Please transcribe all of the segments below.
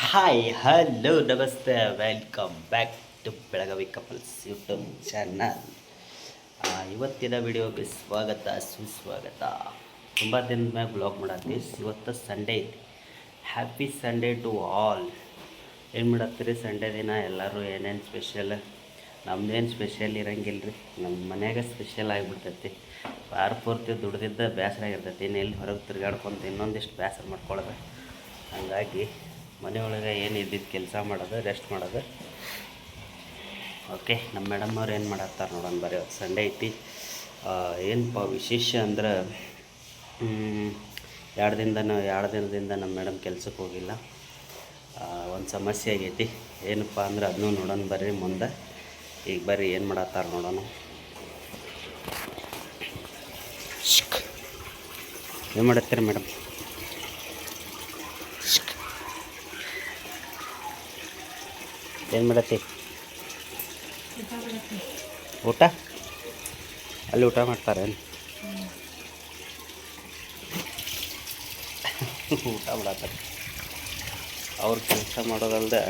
Hi hello ನಮಸ್ತೆ welcome back to Belagavi couples YouTube channel ಇವತ್ತಿನ ವಿಡಿಯೋಗೆ ಸ್ವಾಗತ, ಸುಸ್ವಾಗತ. ತುಂಬ ದಿನದ ಮ್ಯಾಗ ಬ್ಲಾಗ್ ಮಾಡತ್ತೀವಿ ಇವತ್ತು ಸಂಡೇ ಐತಿ. ಹ್ಯಾಪಿ ಸಂಡೇ ಟು ಆಲ್ ಏನು ಮಾಡತ್ತೀರಿ? ಸಂಡೇ ದಿನ ಎಲ್ಲರೂ ಏನೇನು ಸ್ಪೆಷಲ್ ನಮ್ದೇನು ಸ್ಪೆಷಲ್ ಇರಂಗಿಲ್ಲ ರೀ ನಮ್ಮ ಮನ್ಯಾಗ ಸ್ಪೆಷಲ್ ಆಗಿಬಿಡ್ತೈತಿ. ವಾರ ಪೂರ್ತಿ ದುಡ್ದಿದ್ದ ಬೇಸರ ಆಗಿರ್ತೈತಿ ಇನ್ನು ಹೊರಗೆ ತಿರ್ಗಾಡ್ಕೊಂತ ಇನ್ನೊಂದಿಷ್ಟು ಬೇಸರ ಮಾಡ್ಕೊಳ್ಳೋದು ಹಂಗಾಗಿ ಮನೆಯೊಳಗೆ ಏನು ಇದ್ದಿದ್ದು ಕೆಲಸ ಮಾಡೋದು ರೆಸ್ಟ್ ಮಾಡೋದು. ಓಕೆ ನಮ್ಮ ಮೇಡಮ್ ಅವ್ರು ಏನು ಮಾಡತ್ತಾರೆ ನೋಡೋಣ, ಬರೀ ಅವ್ರು ಸಂಡೇ ಐತಿ. ಏನಪ್ಪ ವಿಶೇಷ ಅಂದ್ರೆ ಎರಡು ದಿನದ ಎರಡು ದಿನದಿಂದ ನಮ್ಮ ಮೇಡಮ್ ಕೆಲ್ಸಕ್ಕೆ ಹೋಗಿಲ್ಲ. ಒಂದು ಸಮಸ್ಯೆ ಆಗೈತಿ. ಏನಪ್ಪ ಅಂದ್ರೆ ಅದನ್ನೂ ನೋಡೋಣ ಬರ್ರಿ ಮುಂದೆ. ಈಗ ಬರ್ರಿ ಏನು ಮಾಡತ್ತಾರ ನೋಡೋಣ. ಏನು ಮಾಡತ್ತೀರಿ ಮೇಡಮ್ ಏನು ಮಾಡತ್ತಿ? ಊಟ? ಅಲ್ಲಿ ಊಟ ಮಾಡ್ತಾರೆ ಊಟ ಮಾಡತ್ತಾರೆ. ಅವ್ರು ಕೆಲಸ ಮಾಡೋದಲ್ದೆ.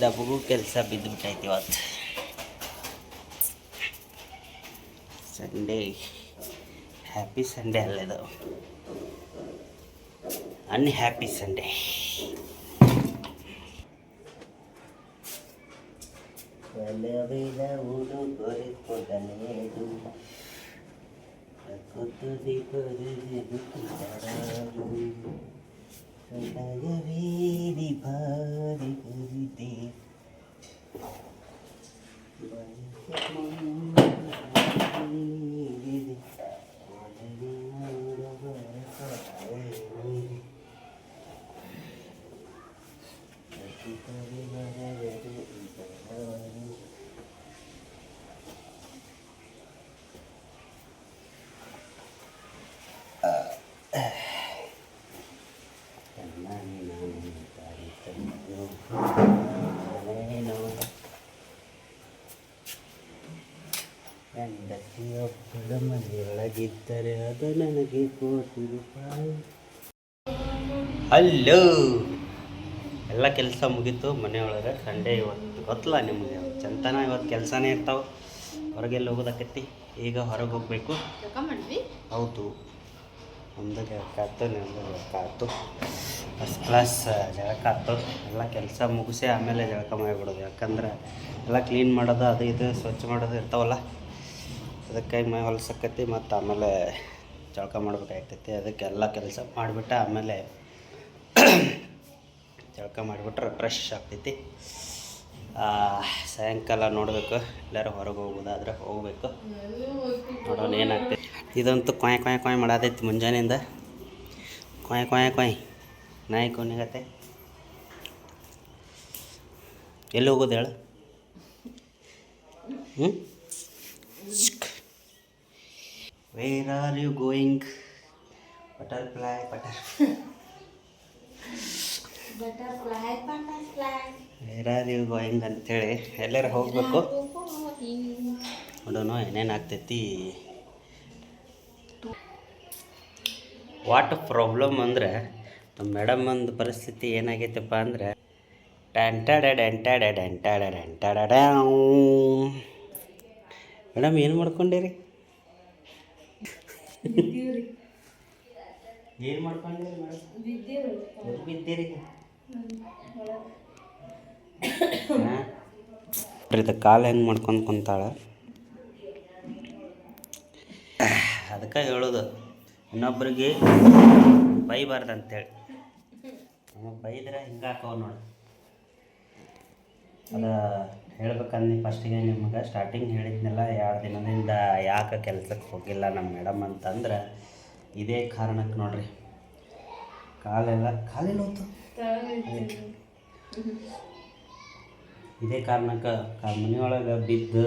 ಡಬ್ಬಗೂ ಕೆಲಸ ಬಿದ್ದುಬಿಟ್ಟೈತಿ ಇವತ್ತು. ಸಂಡೇ. ಹ್ಯಾಪಿ ಸಂಡೇ ಅಲ್ಲ అన్ని హ్యాపీ సండే. వెలవిలవుడు కొరికొనలేదు ప్రకృతి పరిగెడుతున్నారు సగవీది భారీ కరితే ಕರಿತೆ ಹೆಂಡತಿಯೊಬ್ಬಳ ಮನೆಯೊಳಗಿದ್ದರೆ ಅದು ನನಗೆ ಕೋಟಿ ರೂಪಾಯಿ. ಹಲೋ ಎಲ್ಲ ಕೆಲಸ ಮುಗೀತು ಮನೆಯೊಳಗೆ. ಸಂಡೇ ಇವತ್ತು ಗೊತ್ತಲ್ಲ ನಿಮಗೆ. ಚಂತನ ಇವತ್ತು ಕೆಲಸನೇ ಇರ್ತಾವೆ. ಹೊರಗೆಲ್ಲ ಹೋಗೋದಕ್ಕತ್ತಿ. ಈಗ ಹೊರಗೆ ಹೋಗಬೇಕು. ಹೌದು. ಆಯ್ತು ಜಗಕ್ಕಾಯ್ತು ಜಳಕ ಆಯ್ತು ಫಸ್ಟ್ ಕ್ಲಾಸ್ ಜಳಕ ಆಯ್ತು ಎಲ್ಲ ಕೆಲಸ ಮುಗಿಸಿ ಆಮೇಲೆ ಜಳಕ ಮಾಡಿಬಿಡೋದು. ಯಾಕಂದ್ರೆ ಎಲ್ಲ ಕ್ಲೀನ್ ಮಾಡೋದು ಅದು ಇದು ಸ್ವಚ್ಛ ಮಾಡೋದು ಇರ್ತಾವಲ್ಲ. ಅದಕ್ಕಾಗಿ ಮೈ ಹೊಲಸಕ್ಕತಿ ಮತ್ತು ಆಮೇಲೆ ಜಳಕ ಮಾಡ್ಬೇಕಾಗ್ತೈತಿ. ಅದಕ್ಕೆಲ್ಲ ಕೆಲಸ ಮಾಡಿಬಿಟ್ಟು ಆಮೇಲೆ ಜಳಕ ಮಾಡಿಬಿಟ್ರೆ ಫ್ರೆಶ್ ಆಗ್ತೈತಿ. ಸಾಯಂಕಾಲ ನೋಡಬೇಕು. ಎಲ್ಲರೂ ಹೊರಗೆ ಹೋಗೋದಾದ್ರೆ ಹೋಗಬೇಕು. ನೋಡೋಣ ಏನಾಗ್ತೈತಿ. ಇದಂತೂ ಕೊಯ್ ಕೊಯ್ ಕೊಯ್ ಮಾಡತೈತಿ ಮುಂಜಾನೆಯಿಂದ. ಕೊಯ್ ಕೊಯ್ ಕೊಯ್ ನಾಯಿ ಕೊನೆಗತ್ತೆ. ಎಲ್ಲಿ ಹೋಗೋದು ಹೇಳು? ಹ್ಞೂ where are you going butterfly butter butterfly butterfly where are you going ಅಂತೇಳಿ ಎಲ್ಲರೂ ಹೋಗಬೇಕು. ನೋಡೋಣ ಏನೇನು ಆಗ್ತೈತಿ. ವಾಟ್ ಪ್ರಾಬ್ಲಮ್ ಅಂದರೆ ನಮ್ಮ ಮೇಡಮ್ ಒಂದು ಪರಿಸ್ಥಿತಿ ಏನಾಗೈತಪ್ಪ ಅಂದರೆ ಡ್ಯಾಂಟಾಡ್ಯಾಡ್ ಎಂಟಾಡ್ಯಾಡ್ ಎಂಟಾಡ್ಯಾಡ್ ಡ್ಯಾಂಟಾಡ ಮೇಡಮ್ ಏನು ಮಾಡ್ಕೊಂಡಿರಿ? ಏನು ಮಾಡ್ಕೊಂಡಿರಿ ಮೇಡಮ್? ಎಲ್ಲಿ ಬಿದ್ದೀರಿ ಇದು ಕಾಲು ಹೆಂಗೆ ಮಾಡ್ಕೊಂಡು ಕುಂತಾಳೆ? ಅದಕ್ಕೆ ಹೇಳೋದು ಇನ್ನೊಬ್ರಿಗೆ ಬೈಬಾರ್ದು ಅಂತೇಳಿ ನಮಗೆ ಬೈದ್ರೆ ಹಿಂಗೆ ಹಾಕವ ನೋಡಿ. ಅದು ಹೇಳ್ಬೇಕಂದು ಫಸ್ಟಿಗೆ ನಿಮಗೆ ಸ್ಟಾರ್ಟಿಂಗ್ ಹೇಳಿದ್ನಲ್ಲ, ಎರಡು ದಿನದಿಂದ ಯಾಕೆ ಕೆಲಸಕ್ಕೆ ಹೋಗಿಲ್ಲ ನಮ್ಮ ಮೇಡಮ್ ಅಂತಂದ್ರೆ ಇದೇ ಕಾರಣಕ್ಕೆ ನೋಡ್ರಿ. ಕಾಲೆಲ್ಲ ಕಾಲೆಲ್ಲ ಹೋತು. ಇದೇ ಕಾರಣಕ್ಕೆ ಮನೆಯೊಳಗೆ ಬಿದ್ದು,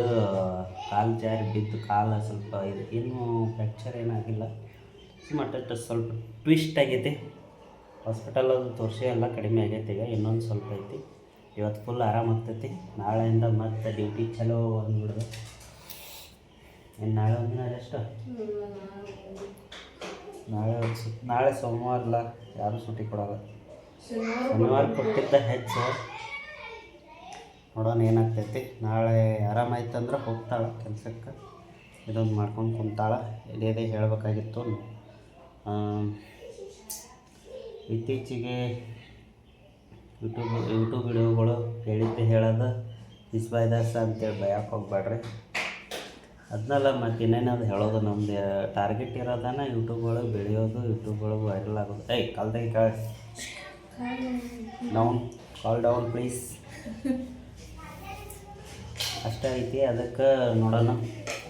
ಕಾಲು ಜಾರಿ ಬಿದ್ದು, ಕಾಲು ಸ್ವಲ್ಪ ಇದು ಏನು ಫ್ರ್ಯಾಕ್ಚರ್ ಏನಾಗಿಲ್ಲ. ಮಟ್ಟ ಸ್ವಲ್ಪ ಟ್ವಿಸ್ಟ್ ಆಗೈತಿ. ಹಾಸ್ಪಿಟಲ್ ಅದು ತೋರಿಸಿ ಎಲ್ಲ ಕಡಿಮೆ ಆಗೈತಿ ಈಗ, ಇನ್ನೊಂದು ಸ್ವಲ್ಪ ಐತಿ. ಇವತ್ತು ಫುಲ್ ಆರಾಮ ಆಗ್ತೈತಿ. ನಾಳೆಯಿಂದ ಮತ್ತೆ ಡ್ಯೂಟಿ ಚಲೋ ಅಂದ್ಬಿಡ್ದು ಇನ್ನು ನಾಳೆ ಒಂದಿನ ರೆಸ್ಟ್ ನಾಳೆ ಸು, ನಾಳೆ ಸೋಮವಾರ ಯಾರು ಯಾರೂ ಸೂಟಿ ಕೊಡಲ್ಲ. ಶನಿವಾರ ಕೊಟ್ಟಿದ್ದ ಹೆಚ್ಚು ನೋಡೋಣ ಏನಾಗ್ತೈತಿ. ನಾಳೆ ಆರಾಮಾಯ್ತಂದ್ರೆ ಹೋಗ್ತಾಳೆ ಕೆಲ್ಸಕ್ಕೆ. ಇದೊಂದು ಮಾಡ್ಕೊಂಡು ಕುಂತಾಳೆ. ಇದೇ ಹೇಳಬೇಕಾಗಿತ್ತು. ಇತ್ತೀಚೆಗೆ ಯೂಟ್ಯೂಬ್ ಯೂಟ್ಯೂಬ್ ವಿಡಿಯೋಗಳು ಹೇಳಿದ್ದೆ ಹೇಳೋದು. ಇಸ್ಬಾಯ್ದಾಸ ಅಂತೇಳಿ ಬಯಕ್ಕೆ ಹೋಗ್ಬೇಡ್ರಿ. ಅದನ್ನೆಲ್ಲ ಮತ್ತು ಇನ್ನೇನದು ಹೇಳೋದು ನಮ್ದು ಟಾರ್ಗೆಟ್ ಇರೋದನ್ನ ಯೂಟ್ಯೂಬ್ ಒಳಗೆ ಬೆಳೆಯೋದು ಯೂಟ್ಯೂಬ್ ಒಳಗೆ ವೈರಲ್ ಆಗೋದು. ಏಯ್, ಕಾಲ್ದಾಗ ಕಾಳ. ಡೌನ್ ಕಾಲ್ ಡೌನ್ ಪ್ಲೀಸ್ ಅಷ್ಟೇ ಐತಿ, ಅದಕ್ಕೆ ನೋಡೋಣ.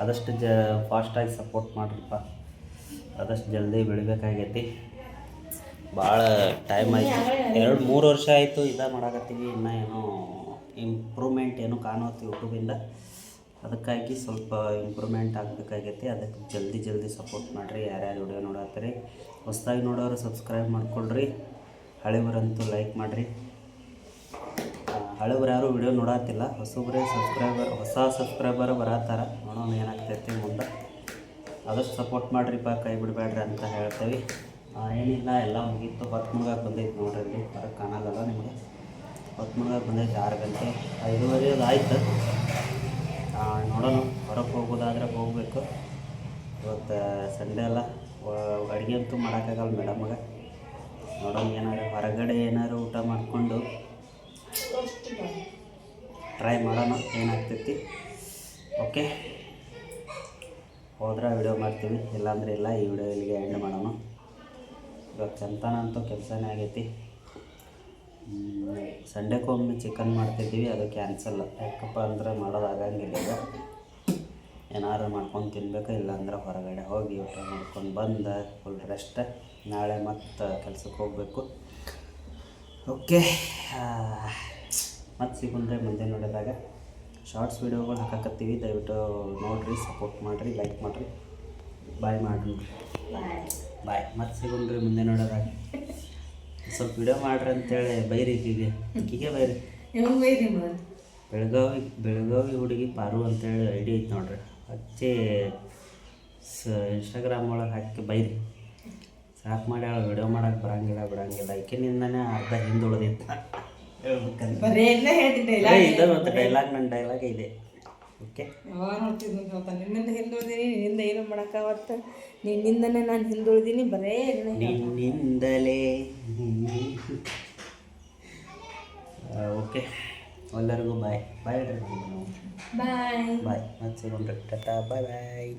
ಆದಷ್ಟು ಜ ಫಾಸ್ಟಾಗಿ ಸಪೋರ್ಟ್ ಮಾಡ್ರಪ್ಪ. ಆದಷ್ಟು ಜಲ್ದಿ ಬೆಳಿಬೇಕಾಗೈತಿ. ಭಾಳ ಟೈಮ್ ಆಯಿತು. ಎರಡು, ಮೂರು ವರ್ಷ ಆಯಿತು ಇದ ಮಾಡಾಕತ್ತೀವಿ. ಇನ್ನೂ ಏನು ಇಂಪ್ರೂವ್ಮೆಂಟ್ ಏನು ಕಾಣುತ್ತೆ ಯೂಟ್ಯೂಬಿಂದ ಅದಕ್ಕಾಗಿ ಸ್ವಲ್ಪ ಇಂಪ್ರೂವ್ಮೆಂಟ್ ಆಗಬೇಕಾಗೈತಿ. ಅದಕ್ಕೆ ಜಲ್ದಿ ಜಲ್ದಿ ಸಪೋರ್ಟ್ ಮಾಡಿರಿ. ಯಾರ್ಯಾರು ವಿಡಿಯೋ ನೋಡತ್ತೀರಿ, ಹೊಸ್ದಾಗಿ ನೋಡೋರು ಸಬ್ಸ್ಕ್ರೈಬ್ ಮಾಡ್ಕೊಳ್ರಿ ಹಳೆಬರಂತೂ ಲೈಕ್ ಮಾಡಿರಿ. ಹಳೆಬ್ರು ಯಾರು ವಿಡಿಯೋ ನೋಡತ್ತಿಲ್ಲ ಹೊಸಬ್ರೆ ಸಬ್ಸ್ಕ್ರೈಬರ್ ಹೊಸ ಸಬ್ಸ್ಕ್ರೈಬರ್ ಬರತ್ತಾರ. ನೋಡೋಣ ಏನಾಗ್ತೈತಿ ಮುಂದೆ. ಆದಷ್ಟು ಸಪೋರ್ಟ್ ಮಾಡಿರಿಪ್ಪ, ಕೈ ಬಿಡಬೇಡ್ರಿ ಅಂತ ಹೇಳ್ತೇವೆ. ಏನಿಲ್ಲ, ಎಲ್ಲ ಮುಗೀತು. ಹೊತ್ತು ಮುಳುಗಾಗ ಬಂದೈತೆ ನೋಡ್ರಿ ಅಲ್ಲಿ. ಹೊರಗೆ ನಿಮಗೆ? ಹೊತ್ತು ಮುಳುಗಾಗ ಬಂದೈತೆ ಆರು ಗಂಟೆ. ಐದುವರೆ ಅದು ಆಯ್ತು. ನೋಡೋಣ. ಹೊರಗೆ ಹೋಗೋದಾದ್ರೆ ಹೋಗಬೇಕು. ಇವತ್ತು ಸಂಡೇ ಅಲ್ಲ. ಅಡುಗೆ ಅಂತೂ ಮಾಡೋಕ್ಕಾಗಲ್ಲ ಮೇಡಮ್ಗೆ ನೋಡೋಣ ಏನಾದ್ರು ಹೊರಗಡೆ ಏನಾದ್ರು ಊಟ ಮಾಡಿಕೊಂಡು ಟ್ರೈ ಮಾಡೋಣ. ಏನಾಗ್ತೈತಿ? ಓಕೆ ಹೋದ್ರೆ ವಿಡಿಯೋ ಮಾಡ್ತೀವಿ. ಇಲ್ಲಾಂದ್ರೆ ಇಲ್ಲ. ಈ ವಿಡಿಯೋ ಇಲ್ಲಿಗೆ ಎಂಡ್ ಮಾಡೋಣ. ಇವಾಗ ಚಂತನ ಅಂತೂ ಕೆಲಸನೇ ಆಗೈತಿ. ಸಂಡೇಕೊಮ್ಮೆ ಚಿಕನ್ ಮಾಡ್ತಿದ್ದೀವಿ, ಅದು ಕ್ಯಾನ್ಸಲ್ ಯಾಕಪ್ಪ ಅಂದ್ರೆ ಮಾಡೋದಾಗಂಗಿಲ್ಲ ಈಗ. ಏನಾರು ಮಾಡ್ಕೊಂಡು ತಿನ್ಬೇಕು, ಇಲ್ಲಾಂದ್ರೆ ಹೊರಗಡೆ ಹೋಗಿ ಊಟ ಮಾಡ್ಕೊಂಡು ಬಂದು ಫುಲ್ ರೆಸ್ಟ್ ನಾಳೆ ಮತ್ತೆ ಕೆಲ್ಸಕ್ಕೆ ಹೋಗಬೇಕು. ಓಕೆ ಮತ್ತು ಸಿಗುಂದ್ರೆ ಮುಂದೆ ನೋಡಿದಾಗ. ಶಾರ್ಟ್ಸ್ ವೀಡಿಯೋಗಳು ಹಾಕಕತ್ತೀವಿ, ದಯವಿಟ್ಟು ನೋಡಿರಿ ಸಪೋರ್ಟ್ ಮಾಡಿರಿ ಲೈಕ್ ಮಾಡಿರಿ. ಬಾಯ್ ಮಾಡಿರಿ. ಬಾಯ್ ಮತ್ತೆ ಸಿಗೋಣ್ರಿ ಮುಂದೆ ನೋಡೋದಾಗ ಸ್ವಲ್ಪ ವಿಡಿಯೋ ಮಾಡ್ರಿ ಅಂತೇಳಿ ಬೈರಿ ಈಕಿಗೆ. ಈಕಿಗೆ ಬೈರಿ. ಬೆಳಗಾವಿ ಬೆಳಗಾವಿ ಹುಡುಗಿ ಪಾರು ಅಂತೇಳಿ ಐ ಡಿ ಐತೆ ನೋಡ್ರಿ. ಹಚ್ಚಿ ಸ ಇನ್ಸ್ಟಾಗ್ರಾಮ್ ಒಳಗೆ ಹಾಕಿ ಬೈರಿ. ಸಾಕು ಮಾಡಿ ಅವಳು ವಿಡಿಯೋ ಮಾಡೋಕೆ ಬರಂಗಿಲ್ಲ ಬಿಡಂಗಿಲ್ಲ. ಈಕಿನಿಂದನೇ ಅರ್ಧ ಹಿಂದುಳಿದಿತ್ತು ಹೇಳ್ಬೇಕಂತ ಇದೆ ಡೈಲಾಗ್ ನನ್ನ ಡೈಲಾಗ್ ಇದೆ. ಓಕೆ ಯಾವಾಗ ನೋಡ್ತಿದ್ನು ನಿನ್ನಿಂದ ಹಿಂದುಳಿದೀನಿ ನಿನ್ನಿಂದ ಏನು ಮಾಡೋಕ್ಕಾವತ್ತ ನಿನ್ನಿಂದನೇ ನಾನು ಹಿಂದುಳಿದೀನಿ ಬರೇ ನಿನ್ನಿಂದಲೇ. ಓಕೆ ಎಲ್ಲರಿಗೂ ಬಾಯ್ ಬಾಯ್ ಬಾಯ್ ಬಾಯ್ ಮತ್ತೆ ಸಿಗೋಣ್ರಿ ಟಾಟಾ ಬಾಯ್ ಬಾಯ್